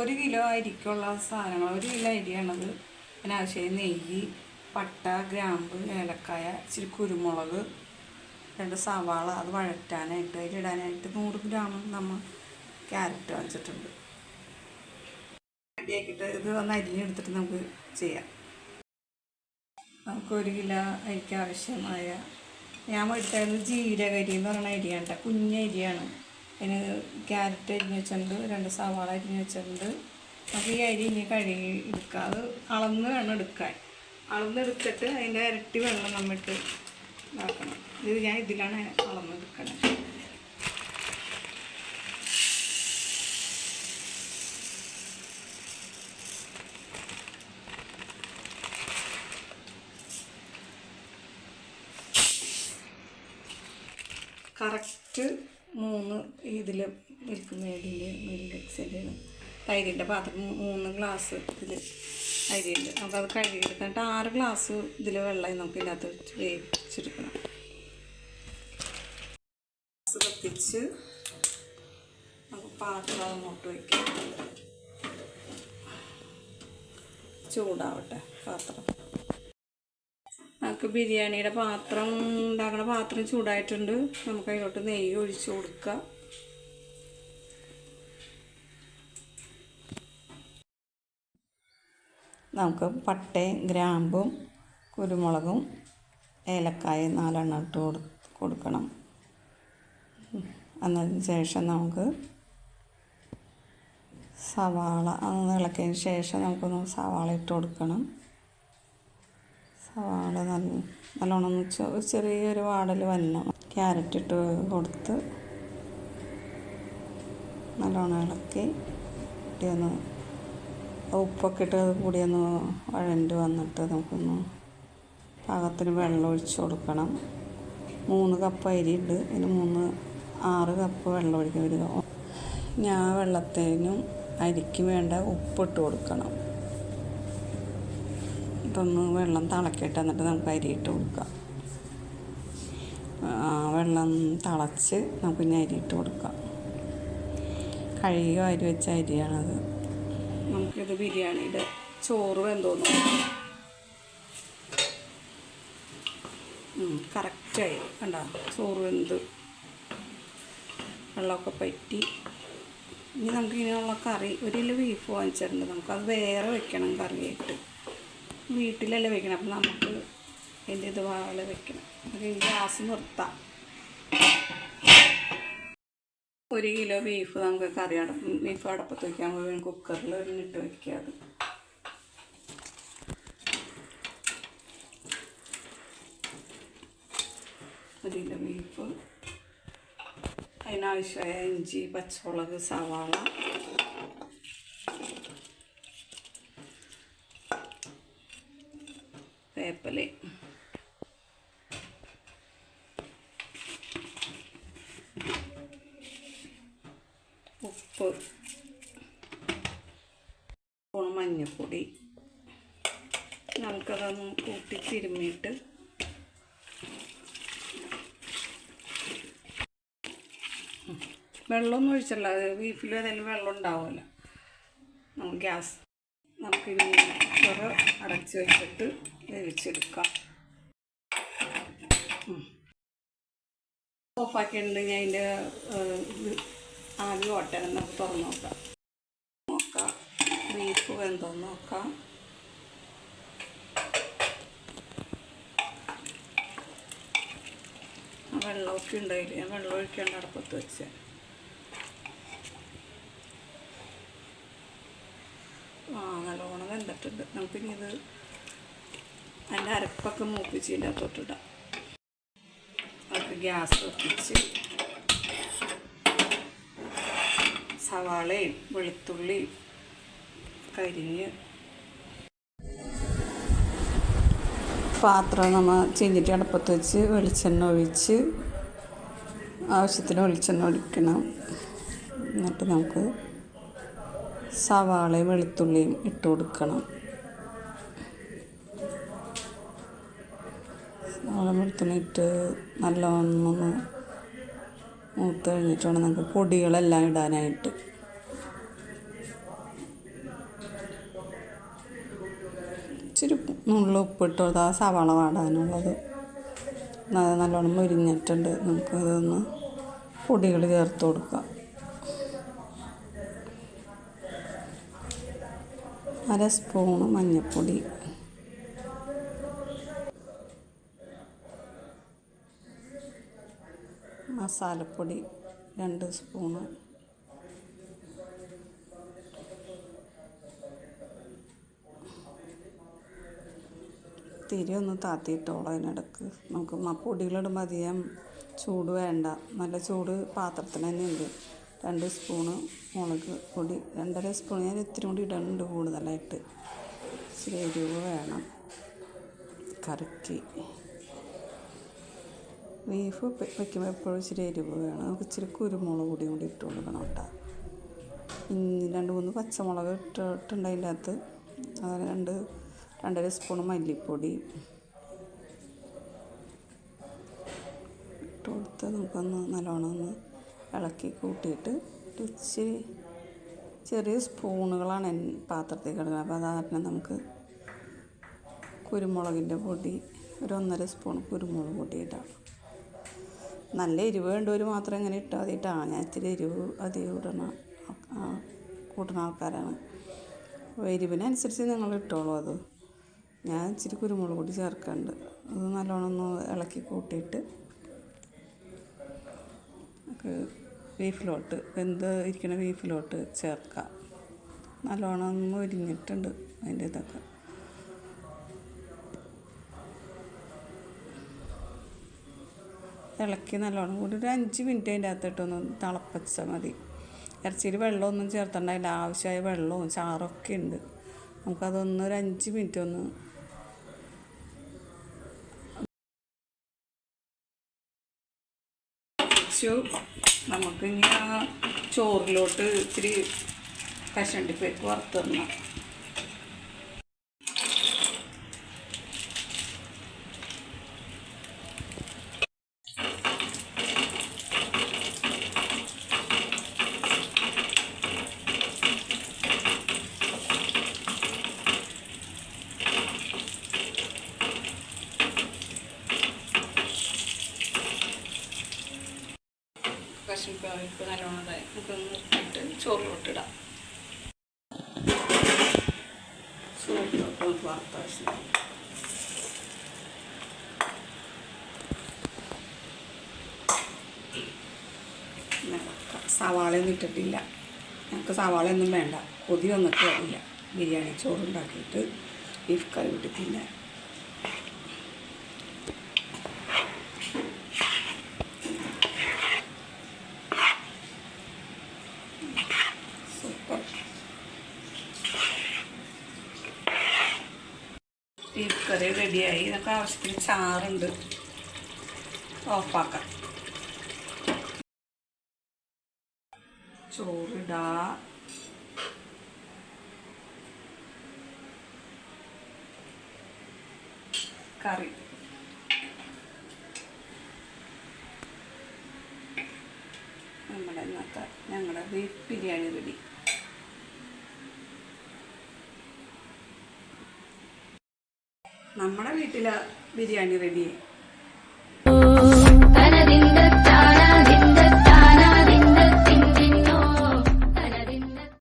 ഒരു കിലോ അരിക്കുള്ള സാധനങ്ങൾ ഒരു കിലോ അരിയാണത്. അതിനാവശ്യമായി നെയ്യ് പട്ട ഗ്രാമ്പ് ഏലക്കായ ഇച്ചിരി കുരുമുളക് രണ്ട് സവാള അത് വഴറ്റാനായിട്ട് അതിലിടാനായിട്ട് നൂറ് ഗ്രാം നമ്മൾ ക്യാരറ്റ് വാങ്ങിച്ചിട്ടുണ്ട്. റെഡിയാക്കിയിട്ട് ഇത് ഒന്ന് അരിഞ്ഞെടുത്തിട്ട് നമുക്ക് ചെയ്യാം. നമുക്ക് ഒരു കിലോ അരിക്ക് ആവശ്യമായ ഞാൻ എടുത്തായിരുന്നു ജീരകരി എന്ന് പറയുന്ന അരിയാണ് കേട്ടോ കുഞ്ഞ അരിയാണ്. അതിന് ക്യാരറ്റ് അരിഞ്ഞ് വെച്ചിട്ടുണ്ട്. രണ്ട് സവാള അരിഞ്ഞ് വെച്ചിട്ടുണ്ട്. നമുക്ക് ഈ അരി ഇനി കഴുകി എടുക്കുക. അത് അളന്ന് വേണം എടുക്കാൻ. അളന്നെടുത്തിട്ട് അതിന്റെ ഇരട്ടി വെള്ളം നമ്മിട്ട് ഇതാക്കണം. ഇത് ഞാൻ ഇതിലാണ് അളന്നെടുക്കണത് കറക്റ്റ് മൂന്ന് ഇതിൽ മിൽക്ക് എക്സലിന് തൈരിന്റെ പാത്രം മൂന്ന് ഗ്ലാസ് ഇതിൽ അരിയുണ്ട് അപ്പോൾ അത് കഴുകിയെടുക്കാനായിട്ട് ആറ് ഗ്ലാസ് ഇതിൽ വെള്ളം നമുക്ക് ഇതിനകത്ത് വെച്ച് വേവിച്ചെടുക്കണം. ഗ്ലാസ് കത്തിച്ച് നമുക്ക് പാത്രം അങ്ങോട്ട് വയ്ക്കാം. ചൂടാവട്ടെ പാത്രം. നമുക്ക് ബിരിയാണിയുടെ പാത്രം ഉണ്ടാക്കുന്ന പാത്രം ചൂടായിട്ടുണ്ട്. നമുക്ക് അതിലോട്ട് നെയ്യ് ഒഴിച്ചു കൊടുക്കുക നമുക്ക് പട്ടയും ഗ്രാമ്പും കുരുമുളകും ഏലക്കായും നാലെണ്ണം ഇട്ട് കൊടു കൊടുക്കണം. എന്നതിന് ശേഷം നമുക്ക് സവാള ഇളക്കിയതിന് ശേഷം നമുക്കൊന്ന് സവാള ഇട്ട് കൊടുക്കണം. സവാള നല്ല നല്ലോണം ഒന്ന് ചെറിയൊരു വാടൽ വരണം ക്യാരറ്റ് ഇട്ട് കൊടുത്ത് നല്ലോണം ഇളക്കി കൂടി ഒന്ന് ഉപ്പൊക്കെ ഇട്ട് അത് കൂടി ഒന്ന് വഴണ്ട് വന്നിട്ട് നമുക്കൊന്ന് പാകത്തിന് വെള്ളം ഒഴിച്ച് കൊടുക്കണം. മൂന്ന് കപ്പ് അരി ഉണ്ട് അതിന് മൂന്ന് ആറ് കപ്പ് വെള്ളം ഒഴിക്കും ഒരു ക- ഞാൻ വെള്ളത്തിനും അരിക്കും വേണ്ട ഉപ്പിട്ട് കൊടുക്കണം. ഇതൊന്ന് വെള്ളം തിളക്കട്ടെ എന്നിട്ട് നമുക്ക് അരിയിട്ട് കൊടുക്കാം. വെള്ളം തിളച്ച് നമുക്ക് പിന്നെ അരി ഇട്ട് കൊടുക്കാം. കഴുകി അരി വെച്ച അരിയാണത്. നമുക്കിത് ബിരിയാണിയുടെ ചോറ് വെന്തോന്നു. കറക്റ്റായി കണ്ട? ചോറ് വെന്ത്. വെള്ളമൊക്കെ പറ്റി. ഇനി നമുക്ക് ഇങ്ങനെയുള്ള കറി ഒരു ബീഫ് വാങ്ങിച്ചിട്ടുണ്ട്. നമുക്കത് വേറെ വെക്കണം കറിയായിട്ട്. വീട്ടിലല്ലേ വെക്കണം? അപ്പം നമുക്ക് എന്റെ ഇത് പോലെ വെക്കണം. ഈ ഗ്യാസ് നിർത്താം. ഒരു കിലോ ബീഫ് നമുക്ക് കറി അടപ്പ് ബീഫ് അടപ്പത്ത് വയ്ക്കാൻ പോയി. കുക്കറിൽ ഒരിട്ട് വയ്ക്കുക അത്. ഒരു കിലോ ബീഫ് അതിനാവശ്യമായ ഇഞ്ചി പച്ചമുളക് സവാള വേപ്പല. ഉപ്പ്. മഞ്ഞൾപ്പൊടി നമുക്കതൊന്ന് കൂട്ടി തിരുമ്മിയിട്ട് വെള്ളമൊന്നും ഒഴിച്ചല്ല ബീഫിൽ ഏതെങ്കിലും വെള്ളം ഉണ്ടാവുമല്ലോ. നമുക്ക് ഗ്യാസ് നമുക്കിനി ചൊറ അടച്ച് വെച്ചിട്ട് വേവിച്ചെടുക്കാം ഓഫാക്കിയിട്ടുണ്ടെങ്കിൽ അതിന്റെ ആവി ഓട്ടണം നമുക്ക് തുറന്ന് നോക്കാം. നോക്കാം. ബീഫ് വെന്തോന്ന് നോക്കാം. വെള്ളമൊക്കെ ഉണ്ടായില്ല ഞാൻ വെള്ളം ഒഴിക്കാണ്ട് അടുപ്പത്ത് വെച്ചേ. ആ നല്ലോണം വെന്തിട്ടുണ്ട്. നമുക്ക് ഇനി ഇത് അതിന്റെ അരപ്പൊക്കെ മൂപ്പിച്ചിന്റെ അകത്തോട്ടിടാം അത് ഗ്യാസ് വെപ്പിച്ച് സവാളയും വെളുത്തുള്ളിയും കരിഞ്ഞ് പാത്രം നമ്മൾ ചീഞ്ഞിട്ട് അടുപ്പത്ത് വെച്ച് വെളിച്ചെണ്ണ ഒഴിച്ച് ആവശ്യത്തിന് വെളിച്ചെണ്ണ ഒഴിക്കണം. എന്നിട്ട് നമുക്ക് സവാളയും വെളുത്തുള്ളിയും ഇട്ട് കൊടുക്കണം. സവാള വെളുത്തുള്ളി ഇട്ട് നല്ലോണം മൂത്ത് കഴിഞ്ഞിട്ട് വേണം നമുക്ക് പൊടികളെല്ലാം ഇടാനായിട്ട്. ഇച്ചിരി നുള്ളിൽ ഉപ്പിട്ട് കൊടുത്താൽ സവാള വാടാനുള്ളത്. നല്ലോണം മുരിഞ്ഞിട്ടുണ്ട്. നമുക്കതൊന്ന് പൊടികൾ ചേർത്ത് കൊടുക്കാം. അര സ്പൂണ് മഞ്ഞൾപ്പൊടി മസാലപ്പൊടി രണ്ട് സ്പൂണ്. തിരി ഒന്ന് താത്തിയിട്ടോളാം അതിനിടക്ക്. നമുക്ക് പൊടികളിടുമ്പോൾ അധികം ചൂട് വേണ്ട. നല്ല ചൂട് പാത്രത്തിന് തന്നെ ഉണ്ട് രണ്ട് സ്പൂണ് മുളക് പൊടി രണ്ടര സ്പൂൺ ഞാൻ ഇത്തിരി കൂടി ഇടുന്നുണ്ട് കൂടുതലായിട്ട്. ഇച്ചിരി എരിവ് വേണം. കറിക്ക്. ബീഫ് വയ്ക്കുമ്പോൾ എപ്പോഴും ഇച്ചിരി എരിവ് വേണം. നമുക്ക് ഇച്ചിരി കുരുമുളക് പൊടിയും കൂടി ഇട്ട് കൊടുക്കണം കേട്ടോ. രണ്ട് മൂന്ന് പച്ചമുളക് ഇട്ടിട്ടുണ്ട് അതിന്റെ അകത്ത്. അതുപോലെ രണ്ട് രണ്ടര സ്പൂൺ മല്ലിപ്പൊടി ഇട്ട് കൊടുത്ത് നമുക്കൊന്ന് നല്ലോണം ഒന്ന് ഇളക്കി കൂട്ടിയിട്ട് ഇച്ചിരി ചെറിയ സ്പൂണുകളാണ് പാത്രത്തിൽ കിടക്കുന്നത്. അപ്പോൾ അത് കാരണം നമുക്ക് കുരുമുളകിന്റെ പൊടി ഒരു ഒന്നര സ്പൂൺ കുരുമുളക് പൊടി ഇടാം. നല്ല എരിവ് വേണ്ടവർ മാത്രം ഇങ്ങനെ ഇട്ടാൽ മതി ഞാൻ ഇത്തിരി എരിവ് അധികം ഇടണ കൂട്ടുന്ന ആൾക്കാരാണ്. അപ്പോൾ എരിവിനനുസരിച്ച് നിങ്ങൾ ഇട്ടോളൂ അത്. ഞാൻ ഇച്ചിരി കുരുമുളക് പൊടി ചേർക്കുന്നുണ്ട് അത് നല്ലോണം ഒന്ന് ഇളക്കി കൂട്ടിയിട്ട് ബീഫിലോട്ട് വെന്ത് ഇരിക്കുന്ന ബീഫിലോട്ട് ചേർക്കാം. നല്ലോണം ഒന്ന് ഒരിഞ്ഞിട്ടുണ്ട് അതിന്റെ ഇതൊക്കെ. ഇളക്കി നല്ലോണം കൂടി ഒരു അഞ്ച് മിനിറ്റ് അതിന്റെ അകത്തിട്ടൊന്ന് തിളപ്പിച്ചാൽ മതി. ഇറച്ചിയിൽ വെള്ളമൊന്നും ചേർത്തണ്ടായില്ല ആവശ്യമായ വെള്ളവും ചാറൊക്കെ ഉണ്ട്. നമുക്കതൊന്ന് ഒരു അഞ്ച് മിനിറ്റ് ഒന്ന് വെച്ചു നമുക്ക് ഇനി ആ ചോറിലോട്ട് ഇച്ചിരി കശണ്ടിപ്പേക്ക് വറുത്തിടണം കശണ്ടിപ്പേക്ക് നല്ലോണം ഇതായി നമുക്കൊന്ന് ഇട്ട് ചോറിലോട്ടിടാം ചോറിലോട്ട് വറുത്ത ആവശ്യം സവാളയൊന്നും ഇട്ടിട്ടില്ല. ഞങ്ങൾക്ക് സവാളയൊന്നും വേണ്ട. കൊതി വന്നിട്ട് വരില്ല ബിരിയാണി ചോറുണ്ടാക്കിയിട്ട് ബീഫ് കറി വിട്ടിട്ടില്ല സൂപ്പർ ബീഫ് കറി റെഡിയായി ഇതൊക്കെ ആവശ്യത്തിന് ചാറുണ്ട്. ഓഫാക്കാം. ചോറിടാ. കറി. നമ്മുടെ ഇന്നത്തെ ഞങ്ങളുടെ ബീഫ് ബിരിയാണി റെഡി. നമ്മുടെ വീട്ടിലെ ബിരിയാണി റെഡി.